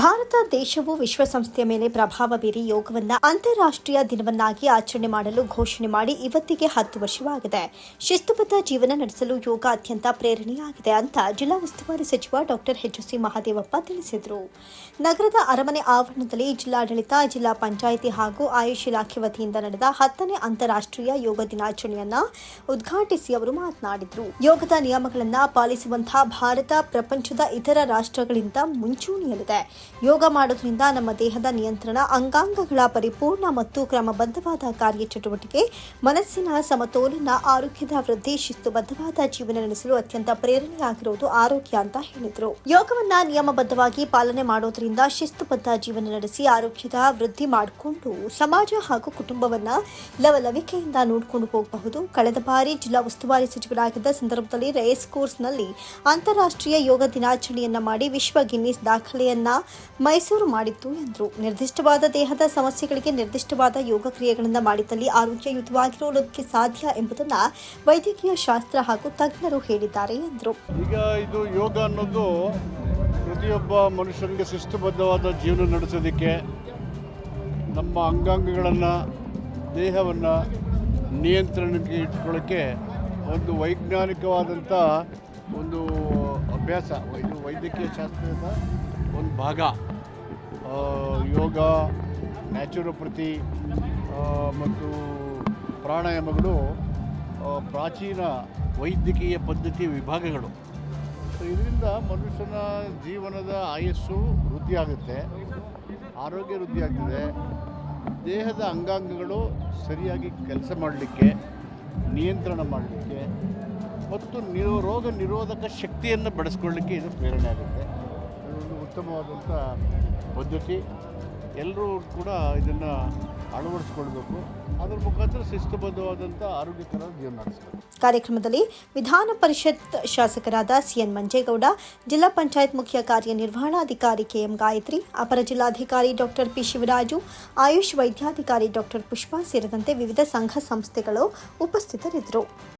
ಭಾರತ ದೇಶವು ವಿಶ್ವಸಂಸ್ಥೆಯ ಮೇಲೆ ಪ್ರಭಾವ ಬೀರಿ ಯೋಗವನ್ನು ಅಂತಾರಾಷ್ಟ್ರೀಯ ದಿನವನ್ನಾಗಿ ಆಚರಣೆ ಮಾಡಲು ಘೋಷಣೆ ಮಾಡಿ ಇವತ್ತಿಗೆ ಹತ್ತು ವರ್ಷವಾಗಿದೆ. ಶಿಸ್ತುಬದ್ಧ ಜೀವನ ನಡೆಸಲು ಯೋಗ ಅತ್ಯಂತ ಪ್ರೇರಣೆಯಾಗಿದೆ ಅಂತ ಜಿಲ್ಲಾ ಉಸ್ತುವಾರಿ ಸಚಿವ ಡಾಕ್ಟರ್ ಎಚ್ಎಸ್ಸಿ ಮಹಾದೇವಪ್ಪ ತಿಳಿಸಿದರು. ನಗರದ ಅರಮನೆ ಆವರಣದಲ್ಲಿ ಜಿಲ್ಲಾಡಳಿತ, ಜಿಲ್ಲಾ ಪಂಚಾಯಿತಿ ಹಾಗೂ ಆಯುಷ್ ಇಲಾಖೆ ವತಿಯಿಂದ ನಡೆದ ಹತ್ತನೇ ಅಂತಾರಾಷ್ಟ್ರೀಯ ಯೋಗ ದಿನಾಚರಣೆಯನ್ನ ಉದ್ಘಾಟಿಸಿ ಅವರು ಮಾತನಾಡಿದರು. ಯೋಗದ ನಿಯಮಗಳನ್ನು ಪಾಲಿಸುವಂತಹ ಭಾರತ ಪ್ರಪಂಚದ ಇತರ ರಾಷ್ಟ್ರಗಳಿಂದ ಮುಂಚೂಣಿಯಲ್ಲಿದೆ. ಯೋಗ ಮಾಡೋದ್ರಿಂದ ನಮ್ಮ ದೇಹದ ನಿಯಂತ್ರಣ, ಅಂಗಾಂಗಗಳ ಪರಿಪೂರ್ಣ ಮತ್ತು ಕ್ರಮಬದ್ಧವಾದ ಕಾರ್ಯಚಟುವಟಿಕೆ, ಮನಸ್ಸಿನ ಸಮತೋಲನ, ಆರೋಗ್ಯದ ವೃದ್ಧಿ ಶಿಸ್ತುಬದ್ಧವಾದ ಜೀವನ ನಡೆಸಲು ಅತ್ಯಂತ ಪ್ರೇರಣೆಯಾಗಿರುವುದು ಆರೋಗ್ಯ ಅಂತ ಹೇಳಿದರು. ಯೋಗವನ್ನ ನಿಯಮಬದ್ಧವಾಗಿ ಪಾಲನೆ ಮಾಡೋದ್ರಿಂದ ಶಿಸ್ತುಬದ್ಧ ಜೀವನ ನಡೆಸಿ ಆರೋಗ್ಯದ ವೃದ್ಧಿ ಮಾಡಿಕೊಂಡು ಸಮಾಜ ಹಾಗೂ ಕುಟುಂಬವನ್ನ ಲವಲವಿಕೆಯಿಂದ ನೋಡಿಕೊಂಡು ಹೋಗಬಹುದು. ಕಳೆದ ಬಾರಿ ಜಿಲ್ಲಾ ಉಸ್ತುವಾರಿ ಸಚಿವರಾಗಿದ್ದ ಸಂದರ್ಭದಲ್ಲಿ ರೇಸ್ ಕೋರ್ಸ್ನಲ್ಲಿ ಅಂತಾರಾಷ್ಟ್ರೀಯ ಯೋಗ ದಿನಾಚರಣೆಯನ್ನ ಮಾಡಿ ವಿಶ್ವ ಗಿನ್ನಿಸ್ ದಾಖಲೆಯನ್ನ ಮೈಸೂರು ಮಾಡಿತ್ತು ಎಂದರು. ನಿರ್ದಿಷ್ಟವಾದ ದೇಹದ ಸಮಸ್ಯೆಗಳಿಗೆ ನಿರ್ದಿಷ್ಟವಾದ ಯೋಗ ಕ್ರಿಯೆಗಳನ್ನು ಮಾಡಿದಲ್ಲಿ ಆರೋಗ್ಯಯುತವಾಗಿರೋದಕ್ಕೆ ಸಾಧ್ಯ ಎಂಬುದನ್ನ ವೈದ್ಯಕೀಯ ಶಾಸ್ತ್ರ ಹಾಗೂ ತಜ್ಞರು ಹೇಳಿದ್ದಾರೆ ಎಂದರು. ಈಗ ಇದು ಯೋಗ ಅನ್ನೋದು ಪ್ರತಿಯೊಬ್ಬ ಮನುಷ್ಯನಿಗೆ ಶಿಸ್ತುಬದ್ಧವಾದ ಜೀವನ ನಡೆಸೋದಕ್ಕೆ ನಮ್ಮ ಅಂಗಾಂಗಗಳನ್ನು, ದೇಹವನ್ನು ನಿಯಂತ್ರಣಕ್ಕೆ ಇಟ್ಕೊಳ್ಳೋಕ್ಕೆ ಒಂದು ವೈಜ್ಞಾನಿಕವಾದಂಥ ಒಂದು ಅಭ್ಯಾಸ, ಇದು ವೈದ್ಯಕೀಯ ಶಾಸ್ತ್ರದ ಒಂದು ಭಾಗ. ಯೋಗ, ನ್ಯಾಚುರೋಪತಿ ಮತ್ತು ಪ್ರಾಣಾಯಾಮಗಳು ಪ್ರಾಚೀನ ವೈದ್ಯಕೀಯ ಪದ್ಧತಿ ವಿಭಾಗಗಳು. ಇದರಿಂದ ಮನುಷ್ಯನ ಜೀವನದ ಆಯಸ್ಸು ವೃದ್ಧಿಯಾಗುತ್ತೆ ಆರೋಗ್ಯ ವೃದ್ಧಿಯಾಗ್ತದೆ ದೇಹದ ಅಂಗಾಂಗಗಳು ಸರಿಯಾಗಿ ಕೆಲಸ ಮಾಡಲಿಕ್ಕೆ, ನಿಯಂತ್ರಣ ಮಾಡಲಿಕ್ಕೆ, ಮತ್ತು ನಿರೋ, ರೋಗ ನಿರೋಧಕ ಶಕ್ತಿಯನ್ನು ಬೆಳೆಸ್ಕೊಳ್ಳಿಕ್ಕೆ ಇದು ಪ್ರೇರಣೆ ಆಗುತ್ತೆ. ಉತ್ತಮವಾದಂಥ ಪದ್ಧತಿ. ಎಲ್ಲರೂ ಕೂಡ ಇದನ್ನು ಅಳವಡಿಸ್ಕೊಳ್ಬೇಕು. ಅದರ ಮುಖಾಂತರ ಶಿಸ್ತುಬದ್ಧವಾದಂಥ ಆರೋಗ್ಯಕರ ಜೀವನ ನಡೆಸಬೇಕು. ಕಾರ್ಯಕ್ರಮದಲ್ಲಿ ವಿಧಾನ ಪರಿಷತ್ ಶಾಸಕರಾದ ಸಿಎನ್ ಮಂಜೇಗೌಡ, ಜಿಲ್ಲಾ ಪಂಚಾಯತ್ ಮುಖ್ಯ ಕಾರ್ಯನಿರ್ವಹಣಾಧಿಕಾರಿ ಕೆಎಂ ಗಾಯತ್ರಿ, ಅಪರ ಜಿಲ್ಲಾಧಿಕಾರಿ ಡಾಕ್ಟರ್ ಪಿ ಶಿವರಾಜು, ಆಯುಷ್ ವೈದ್ಯಾಧಿಕಾರಿ ಡಾಕ್ಟರ್ ಪುಷ್ಪಾ ಸೇರಿದಂತೆ ವಿವಿಧ ಸಂಘ ಸಂಸ್ಥೆಗಳು ಉಪಸ್ಥಿತರಿದ್ದರು.